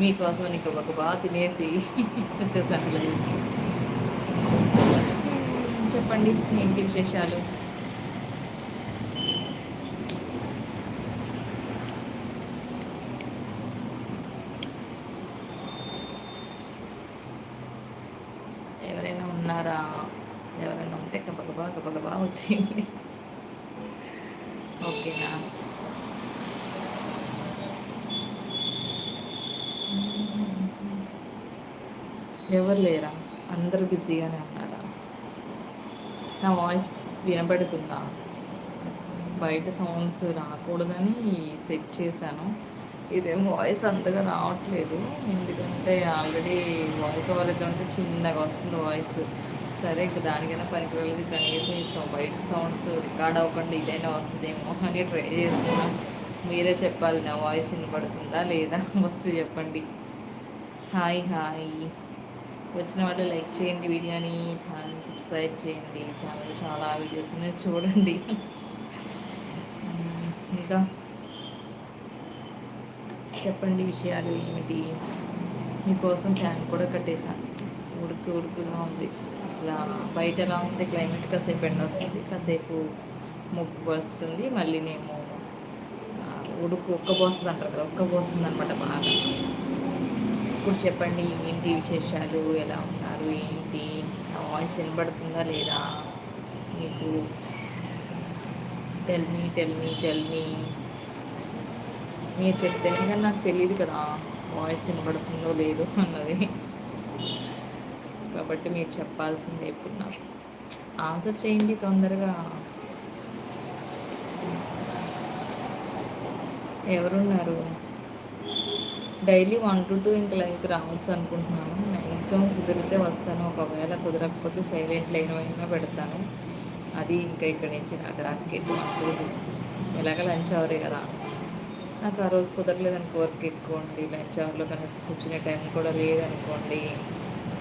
మీకోసం నీకు ఒక బాగా తినేసి వచ్చేసాను లైవ్కి చెప్పండి ఏంటి విశేషాలు? ఎవరైనా ఉన్నారా? ఎవరైనా ఉంటే గబగబా గబగబా వచ్చేయండి ఓకేనా ఎవరు లేరా? అందరూ బిజీగానే ఉన్నారా? నా వాయిస్ వినబడుతుందా? బయట సౌండ్స్ రాకూడదని సెట్ చేశాను. ఇదేం వాయిస్ అంతగా రావట్లేదు. ఎందుకంటే ఆల్రెడీ వాయిస్ ఓవర్ ఉంటే చిన్నగా వస్తుంది వాయిస్. సరే ఇంకా దానికైనా పనికిరలేదు. కనీసం ఇస్తాం బయట సౌండ్స్ రికార్డ్ అవ్వకుండా ఇదైనా వస్తుందేమో అని ట్రై చేస్తున్నాం. మీరే చెప్పాలి నా వాయిస్ వినపడుతుందా లేదా? ఫస్ట్ చెప్పండి. Hi hi. వచ్చిన వాళ్ళు లైక్ చేయండి వీడియోని ఛానల్ సబ్స్క్రైబ్ చేయండి. ఛానల్ చాలా వీడియోస్ ఉన్నాయి చూడండి. ఇంకా? చెప్పండి విషయాలు ఏమిటి? మీకోసం ఫ్యాన్ కూడా కట్టేశాను ఉడుకు ఉడుకుగా ఉంది. అసలు బయట ఎలా ఉంది? క్లైమేట్ కాసేపు ఎండ వస్తుంది కాసేపు ముగ్గు పడుతుంది మళ్ళీ నేను ఉడుకు ఒక్క పోస్తుంది అంటారు కదా ఒక్క పోస్తుంది అనమాట బాగా. ఇప్పుడు చెప్పండి ఏంటి విశేషాలు ఎలా ఉన్నారు ఏంటి వాయిస్ వినబడుతుందా లేదా? మీకు టెల్మీ టెల్మీ టెల్మీ మీరు చెప్తే కానీ నాకు తెలియదు కదా వాయిస్ వినబడుతుందో లేదో అన్నది. కాబట్టి మీరు చెప్పాల్సిందే ఇప్పుడు నాకు. ఆన్సర్ చేయండి తొందరగా. ఎవరున్నారు? డైలీ వన్ టు టూ ఇంక లైవ్కి రావచ్చు అనుకుంటున్నాను. మ్యాక్సిమం కుదిరితే వస్తాను. ఒకవేళ కుదరకపోతే సైలెంట్ లైన్ అయినా పెడతాను. అది ఇంకా ఇక్కడి నుంచి నాకు రాకెట్ మాకు ఎలాగ లంచ్ అవరే కదా. నాకు ఆ రోజు కుదరలేదనుకో వర్క్ ఎక్కువ ఉండి లంచ్ అవర్లో కనీసం కూర్చునే టైం కూడా లేదనుకోండి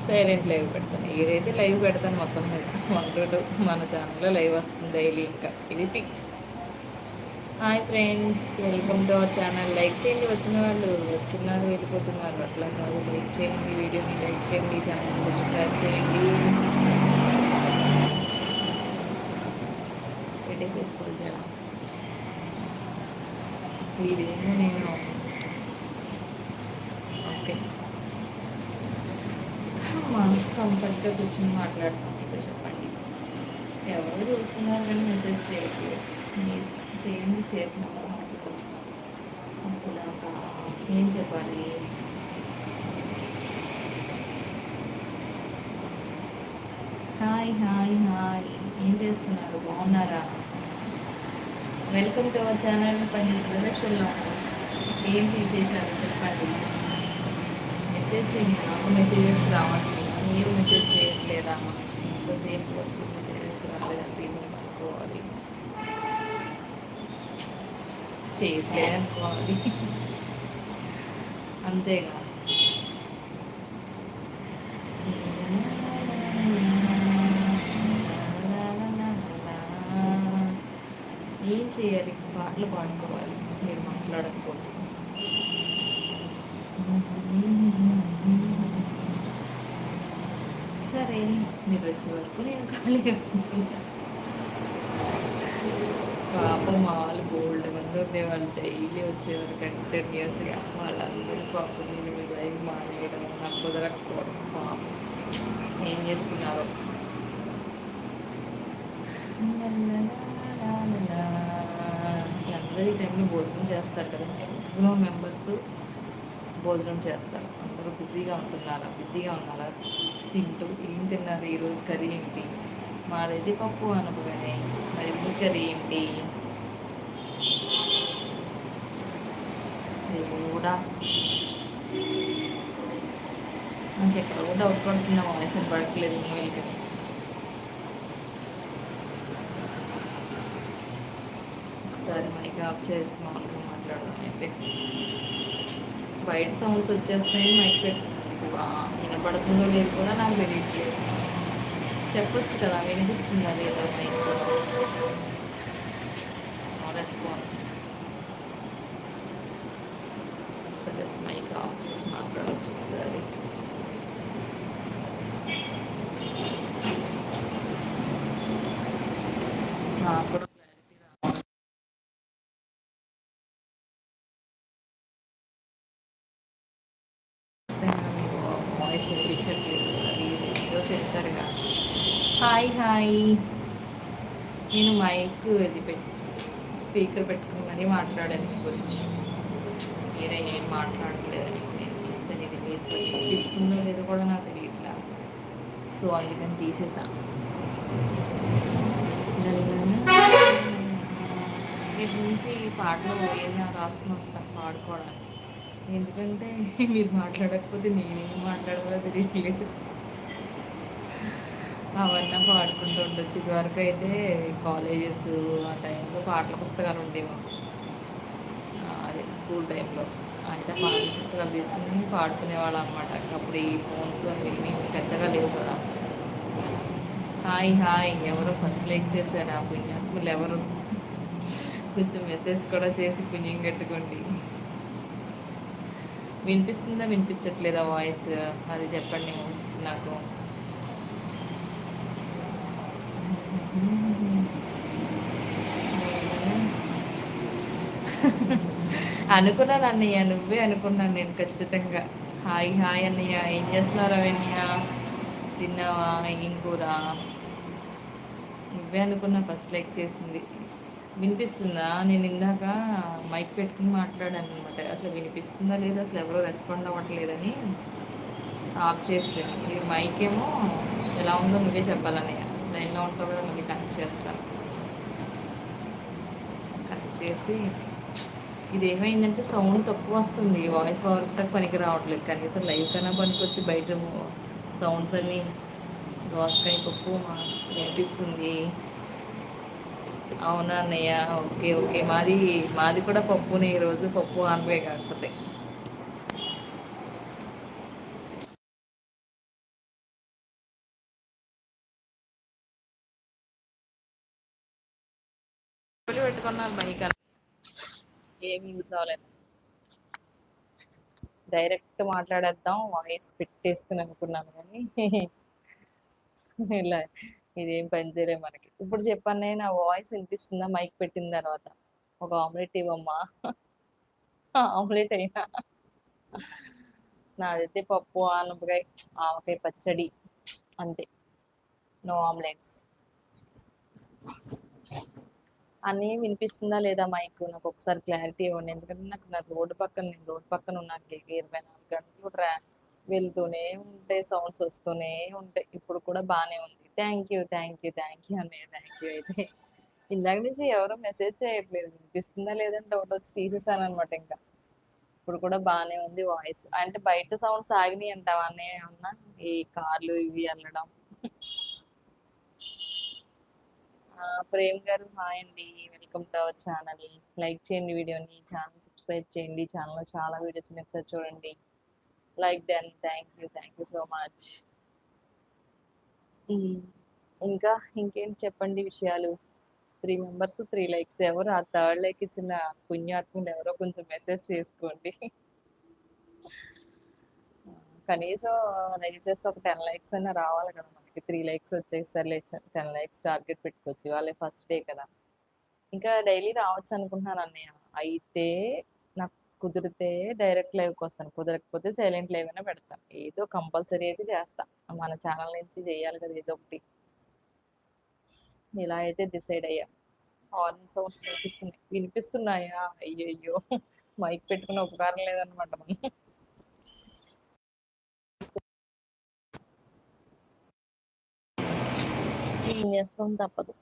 సైలెంట్ లైవ్ పెడతాను. ఏదైతే లైవ్ పెడతాను మొత్తం మీద. వన్ టూ మన ఛానల్లో లైవ్ వస్తుంది డైలీ ఇంకా. ఇది fix. Hi friends welcome to our channel like చేయండి వచ్చిన వాళ్ళు వస్తున్నారు వెళ్ళిపోతున్నారు. అట్లా కాదు లైక్ చేయండి వీడియోని లైక్ చేయండి ఛానల్ సబ్స్క్రైబ్ చేయండి. పెట్టేసుకోవాలి జనం ఇదేమో నేను ఓకే కంఫర్ట్గా కూర్చొని మాట్లాడుతాను చూస్తున్నారు కానీ మెసేజ్ చేయట్లేదు. మీ చేయండి చేసిన అప్పుడు ఏం చెప్పాలి? హాయ్ హాయ్ హాయ్ ఏం చేస్తున్నారు? బాగున్నారా? వెల్కమ్ టు అవర్ ఛానల్ పనిచేసిన లక్షల్లో ఏంటి విశేషాలు చెప్పండి? మెసేజ్ చేయండి. నాకు మెసేజెస్ రావట్లేదు. మీరు మెసేజ్ చేయట్లేదా? ఎంతసేపు వస్తుంది మెసేజెస్ రాలేదంటే మేము అనుకోవాలి చేయట్లేదు అనుకోవాలి అంతేగా. ఏం చేయాలి? పాటలు పాడుకోవాలి. మీరు మాట్లాడకపోతే. సరే మీరు వచ్చే వరకు నేను ఖాళీగా పాపం మా వాళ్ళు గోల్డ్ డైలీ వచ్చేవారు కంటిన్యూస్గా వాళ్ళందరూ పాపం నేను మీ లైవ్ మానేయడం నాకు కుదరకపోవడం. పాపం. ఏం చేస్తున్నారు? అందరి టైంలో భోజనం చేస్తారు కదా. మ్యాక్సిమం మెంబర్స్ భోజనం చేస్తారు. అందరూ బిజీగా ఉంటున్నారా? బిజీగా ఉన్నారా? తింటూ ఏం తిన్నారు? ఈరోజు కర్రీ ఏంటి? మాదైతే పప్పు అనుకోగానే మరి మీ కర్రీ ఏంటి? కూడా. నాకు ఎక్కడ కూడా డౌట్ మా వాయిస్ పడట్లేదు వీళ్ళకి. ఒకసారి మైక్ ఆఫ్ చేసి మామూలుగా మాట్లాడడం అయితే. బయట సౌండ్స్ వచ్చేస్తాయి మైక్ పెట్టి వినపడుతుందో లేదు కూడా నాకు తెలియట్లేదు. చెప్పొచ్చు కదా వినిపిస్తుందా లేదా మైక్ రెస్పాన్స్ మైక్ ఆఫ్ చేసి ఒకసారి నాకు వాయిస్ వినిపించట్లేదు అది ఏదో చెప్తారుగా హాయ్ హాయ్ నేను మైక్ ఇది పెట్టి స్పీకర్ పెట్టుకుని మరీ మాట్లాడాను గురించి. మీరే ఏం మాట్లాడలేదని. నేను చేస్తాను లేదో కూడా నాకు తెలియట్లా. సో అందుకని తీసేసాను రేపు నుంచి పాటలు ఏమైనా రాసుకుని వస్తాను పాడుకోవడానికి. ఎందుకంటే మీరు మాట్లాడకపోతే నేనేం మాట్లాడకూడదు తెలియట్లేదు. అవన్నీ పాడుకుంటూ ఉండొచ్చు. ఇదివరకు అయితే కాలేజెస్ ఆ టైంలో పాటల పుస్తకాలు ఉండేవి అదే స్కూల్ టైంలో. అంటే పాటల పుస్తకాలు తీసుకుని పాడుకునేవాళ్ళం అనమాట అప్పుడు ఈ ఫోన్స్ అవి ఏమీ పెద్దగా లేవు కదా. Hi hi. ఎవరో ఫస్ట్ లైక్ చేశారు ఆ పుణ్యాత్ములు ఎవరు? కొంచెం మెసేజ్ కూడా చేసి పుణ్యం కట్టుకోండి. వినిపిస్తుందా? వినిపించట్లేదా వాయిస్ అది చెప్పండి నాకు. అనుకున్నాను అన్నయ్య నువ్వే అనుకున్నాను నేను ఖచ్చితంగా. హాయ్ హాయ్ అన్నయ్య ఏం చేస్తున్నారు అవన్నయ్య తిన్నావా? ఏం కూర? నువ్వే అనుకున్నా ఫస్ట్ లైక్ చేసింది. వినిపిస్తుందా? నేను ఇందాక మైక్ పెట్టుకుని మాట్లాడాను అనమాట అసలు వినిపిస్తుందా లేదా? అసలు ఎవరో రెస్పాండ్ అవ్వట్లేదని ఆఫ్ చేసాను ఈ మైక్ ఏమో ఎలా ఉందో నువ్వే చెప్పాలన్నయ్య లైన్లో ఉంటావు కదా మళ్ళీ కనెక్ట్ చేస్తాను కనెక్ట్ చేసి ఇది ఏమైందంటే సౌండ్ తక్కువ వస్తుంది. వాయిస్ ఓవర్ తక్కువ పనికి రావట్లేదు. కనీసం లైవ్ కన్నా పనికి వచ్చి బయట సౌండ్స్ అన్నీ దోసకాయ పప్పు వినిపిస్తుంది అవునా అన్నయ్య? Okay okay. మాది మాది కూడా పప్పునే. ఈరోజు పప్పు ఆనపకాయ కాకపోతే. ఏమి యూజ్ అవ్వలేదు. డైరెక్ట్ మాట్లాడేద్దాం వాయిస్ పెట్టేసుకుని అనుకున్నాను కానీ ఇలా ఇదేం పని చేయలేదు మనకి. ఇప్పుడు చెప్పాను నా వాయిస్ వినిపిస్తుందా? మైక్ పెట్టిన తర్వాత. ఒక ఆమ్లెట్ ఇవ్వమ్మా. ఆమ్లెట్ అయినా. నాదైతే పప్పు ఆనపకాయ ఆవకాయ పచ్చడి అంతే. నో ఆమ్లెట్స్ అన్నీ వినిపిస్తుందా లేదా మైక్? నాకు ఒకసారి క్లారిటీ ఇవ్వండి. ఎందుకంటే నాకు నా రోడ్డు పక్కన నేను రోడ్డు పక్కన ఉన్నాను ఇరవై నాలుగు గంటలు ట్రా వెళ్తూనే ఉంటాయి సౌండ్స్ వస్తూనే ఉంటాయి. ఇప్పుడు కూడా బాగానే ఉంది. Thank you thank you thank you అన్నయ్య థ్యాంక్ యూ అయితే. ఇందాక నుంచి ఎవరు మెసేజ్ చేయట్లేదు. వినిపిస్తుందా లేదని డౌట్ వచ్చి తీసేసాను అనమాట ఇంకా. ఇప్పుడు కూడా బాగానే ఉంది వాయిస్. అంటే బయట సౌండ్స్ ఆగినాయి అంటావా అన్నయ్య? ఏమన్నా? ఈ కార్లు ఇవి వెళ్ళడం. ప్రేమ్ గారు హాయ్ అండి. Welcome to our channel. Like చేయండి వీడియోని ఛానల్ సబ్స్క్రైబ్ చేయండి. ఛానల్లో చాలా వీడియోస్ ఒకసారి చూడండి. Like done. Thank you. Thank you so much. ఇంకా ఇంకేంటి చెప్పండి విషయాలు? త్రీ మెంబర్స్ త్రీ లైక్స్ ఎవరు? ఆ థర్డ్ లైక్ ఇచ్చిన పుణ్యాత్ములు ఎవరో కొంచెం మెసేజ్ చేసుకోండి. కనీసం లైక్ చేస్తే ఒక టెన్ లైక్స్ అయినా రావాలి కదా మనకి త్రీ లైక్స్ వచ్చేసరి టెన్ లైక్స్ టార్గెట్ పెట్టుకోవచ్చు. వాళ్ళే ఫస్ట్ డే కదా. ఇంకా డైలీ రావచ్చు అనుకుంటున్నాను అన్నయ్య. అయితే నాకు కుదిరితే డైరెక్ట్ లైవ్కి వస్తాను. కుదరకపోతే సైలెంట్ లైవ్ అయినా పెడతాను ఏదో కంపల్సరీ అయితే చేస్తాను మన ఛానల్ నుంచి చేయాలి కదా ఏదో ఒకటి. ఇలా అయితే డిసైడ్ అయ్యా. హార్న్ సౌండ్స్ వినిపిస్తున్నాయి. వినిపిస్తున్నాయా? అయ్యో అయ్యో మైక్ పెట్టుకున్న ఉపకారం లేదనమాట మనం చేస్తాం తప్పదు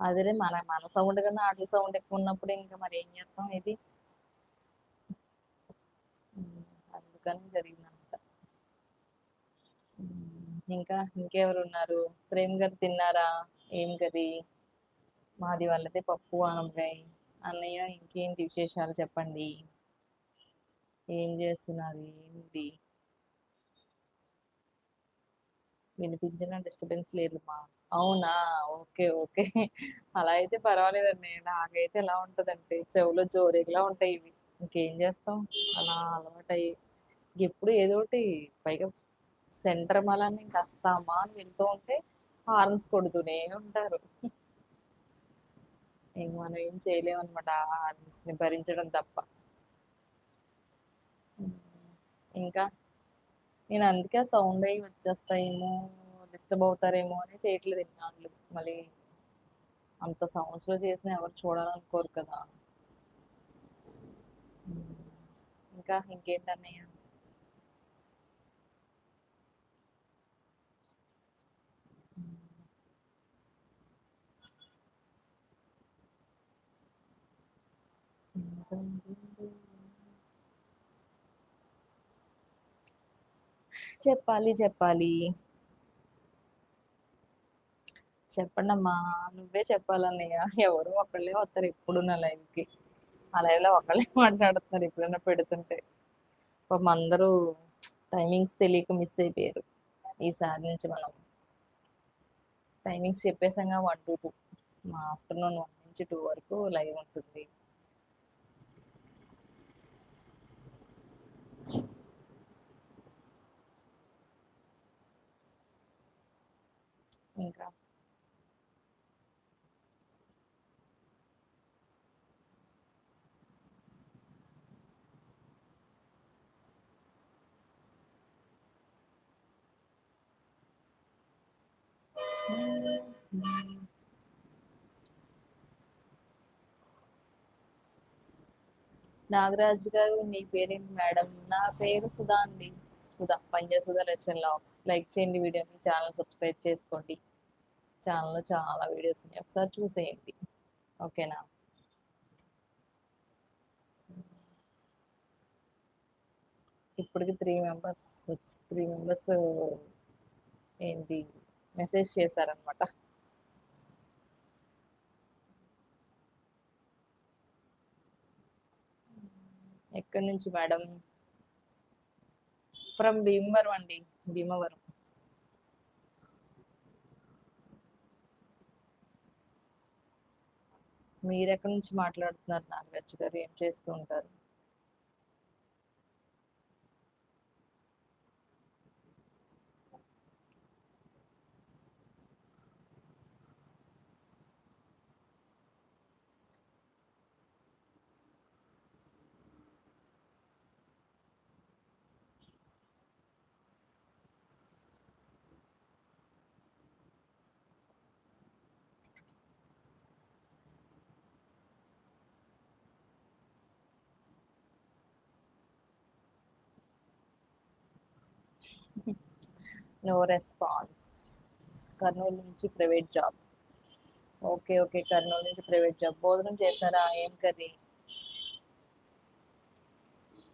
అదిలే మన మన సౌండ్ కన్నా ఆటల సౌండ్ ఎక్కువ ఉన్నప్పుడు ఇంకా మరి ఏం చేస్తాం ఇది? అందుకని జరిగిందనమాట ఇంకా ఇంకెవరు ఉన్నారు? ప్రేమ్ గారు తిన్నారా? ఏం కర్రీ? మాది వాళ్ళతే పప్పు ఆనపకాయ అన్నయ్య ఇంకేంటి విశేషాలు చెప్పండి? ఏం చేస్తున్నారు? ఏంటి? వినిపించిన డిస్టర్బెన్స్ లేదు మా అవునా! ఓకే. ఓకే. అలా అయితే పర్వాలేదండి. నాకైతే ఎలా ఉంటదంటే చెవులో జోరీగలా ఉంటాయి ఇవి. ఇంకేం చేస్తాం అలా అలవాటయ్యి. ఎప్పుడు ఏదో ఒకటి పైగా సెంటర్ మలానే ఇంకా వస్తామా అని వెళ్తూ ఉంటే హార్న్స్ కొడుతూనే ఉంటారు. ఇంక మనం ఏం చేయలేము అనమాట హార్న్స్‌ని భరించడం తప్ప. ఇంకా నేను అందుకే ఆ సౌండ్ అయ్యి వచ్చేస్తాయేమో, డిస్టర్బ్ అవుతారేమో అని చేయట్లేదు ఇన్నాళ్ళు. మళ్ళీ అంత సౌండ్స్‌లో చేసిన ఎవరు చూడాలనుకోరు కదా! ఇంకా ఇంకేంటన్నయ్య? you. చెప్పాలి. చెప్పాలి. చెప్పండమ్మా! నువ్వే చెప్పాలన్నయ్య. ఎవరో ఒకళ్ళే వస్తారు ఎప్పుడు నా లైవ్‌కి. ఆ లైవ్‌లో ఒకళ్ళే మాట్లాడుతున్నారు ఎప్పుడైనా పెడుతుంటే. పాపం అందరూ టైమింగ్స్ తెలియక మిస్ అయిపోయారు. ఈసారి నుంచి మనం టైమింగ్స్ చెప్పేసాగా వన్ టు టూ మా ఆఫ్టర్‌నూన్ 1-2 వరకు లైవ్ ఉంటుంది. ఇంకా నాగరాజు గారు మీ పేరేంటి మేడం? నా పేరు సుధా అండి. సుధా. పంజా సుధా లెసన్ లాగ్స్. లైక్ చేయండి వీడియోని. ఛానల్ సబ్స్క్రైబ్ చేసుకోండి. ఛానల్లో చాలా వీడియోస్ ఉన్నాయి. ఒకసారి చూసేయండి. ఓకేనా? ఇప్పటికి త్రీ మెంబర్స్ వచ్చి త్రీ మెంబర్స్ ఏంటి మెసేజ్ చేశారనమాట. ఎక్కడి నుంచి మేడం? ఫ్రమ్ భీమవరం అండి. భీమవరం. మీరెక్కడి నుంచి మాట్లాడుతున్నారు నాగరాజు గారు? ఏం చేస్తూ ఉంటారు? No response. కర్నూలు నుంచి private job. Okay. Okay. Kurnool నుంచి ప్రైవేట్ జాబ్. భోజనం చేశారా? ఏం కర్రీ?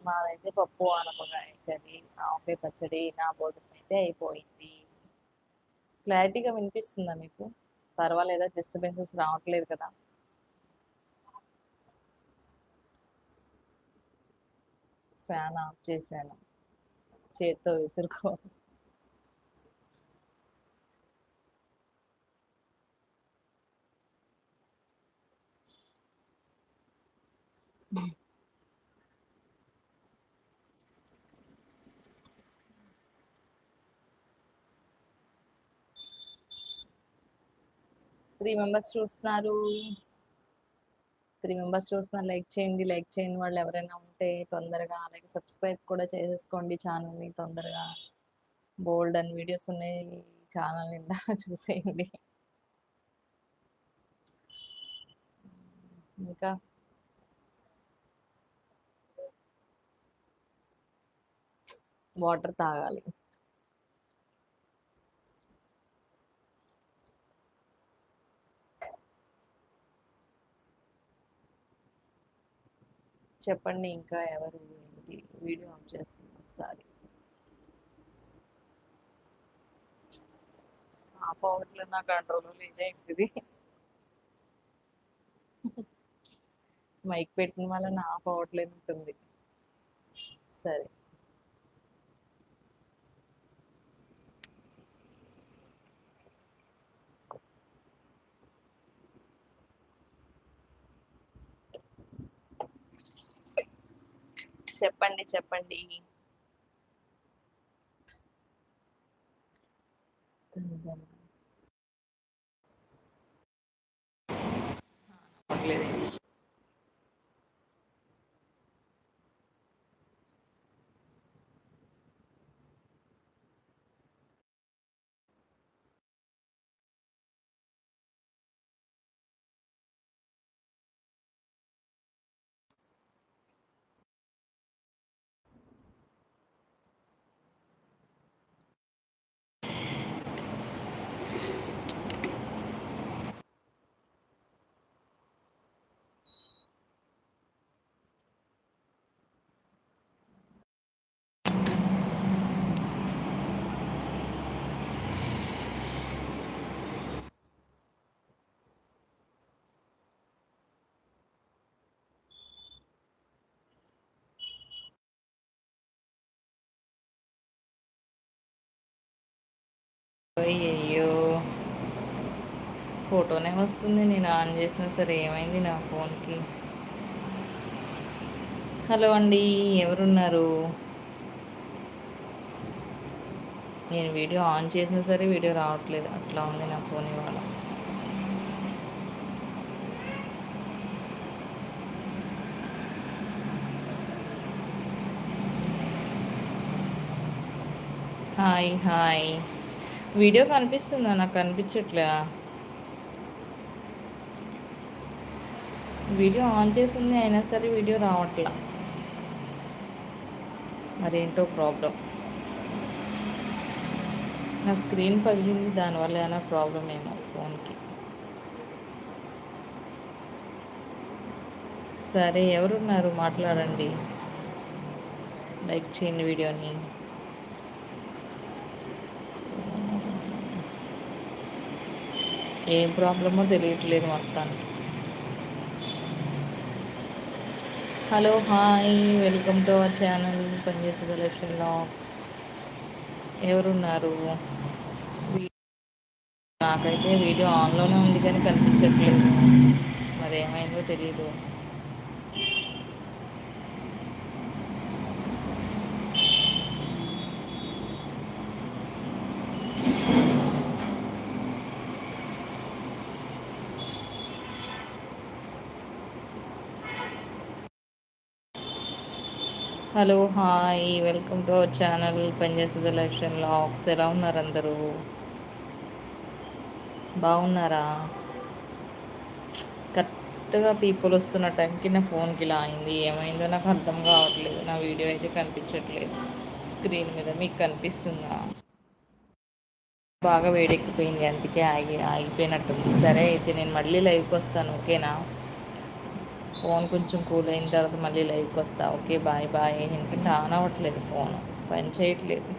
మాదైతే పప్పు, ఆనపకాయ కర్రీ, ఆవకాయ పచ్చడి. నా భోజనం అయితే అయిపోయింది. క్లారిటీగా వినిపిస్తుందా మీకు? పర్వాలేదా? డిస్టర్బెన్సెస్ రావట్లేదు కదా? ఫ్యాన్ ఆఫ్ చేశాను. చేత్తో విసురుకో. త్రీ మెంబర్స్ చూస్తున్నారు. త్రీ మెంబర్స్ చూస్తున్నారు. లైక్ చేయండి. లైక్ చేయండి వాళ్ళు ఎవరైనా ఉంటే తొందరగా అలాగే సబ్స్క్రైబ్ కూడా చేసేసుకోండి ఛానల్ని తొందరగా. బోల్డ్ అండ్ వీడియోస్ ఉన్నాయి ఛానల్ నిండా చూసేయండి. ఇంకా వాటర్ తాగాలి. చెప్పండి ఇంకా ఎవరు ఏంటి? వీడియో ఆఫ్ చేస్తున్నా ఒకసారి. ఆఫ్ అవ్వట్లేదు నా కంట్రోల్‌లో లేదేంటిది? మైక్ పెట్టిన వలన ఆఫ్ అవ్వట్లేనట్టుంది. సరే. చెప్పండి చెప్పండి. ధన్యవాదాలు అయ్యయ్యో. ఫోటోనే వస్తుంది నేను ఆన్ చేసినా సరే ఏమైంది నా ఫోన్కి? హలో అండి ఎవరున్నారు? నేను వీడియో ఆన్ చేసినా సరే వీడియో రావట్లేదు. అట్లా ఉంది నా ఫోన్ ఇవాళ. Hi hi. వీడియో కనిపిస్తుందా? నాకు కనిపించట్లే వీడియో ఆన్ చేసింది అయినా సరే వీడియో రావట్లా. మరేంటో ప్రాబ్లం. నా స్క్రీన్ పగిలింది దానివల్ల ఏమైనా ప్రాబ్లం ఏమో ఫోన్కి. సరే ఎవరున్నారు? మాట్లాడండి. లైక్ చేయండి వీడియోని. ఏం ప్రాబ్లమో తెలియట్లేదు వస్తాను hello hi welcome to our channel పనిచేసే ఎలక్షన్ లాక్స్. ఎవరున్నారు? నాకైతే వీడియో ఆన్లోనే ఉంది కానీ కనిపించట్లేదు. మరి ఏమైందో తెలియదు hello hi welcome to our channel పనిచేస్తుంది ఎలక్షన్ లాక్స్. ఎలా ఉన్నారు అందరూ? బాగున్నారా? కరెక్ట్గా పీపుల్ వస్తున్న టైంకి నా ఫోన్కి ఇలా అయింది. ఏమైందో నాకు అర్థం కావట్లేదు. నా వీడియో అయితే కనిపించట్లేదు. స్క్రీన్ మీద మీకు కనిపిస్తుందా? బాగా వేడెక్కిపోయింది. అందుకే ఆగి ఆగిపోయినట్టుంది. సరే అయితే నేను మళ్ళీ లైవ్కి వస్తాను. ఓకేనా? ఫోన్ కొంచెం కూల్ అయిన తర్వాత మళ్ళీ లైవ్కి వస్తా. Okay bye bye. ఎందుకంటే ఆన్ అవ్వట్లేదు ఫోన్. పని చేయట్లేదు.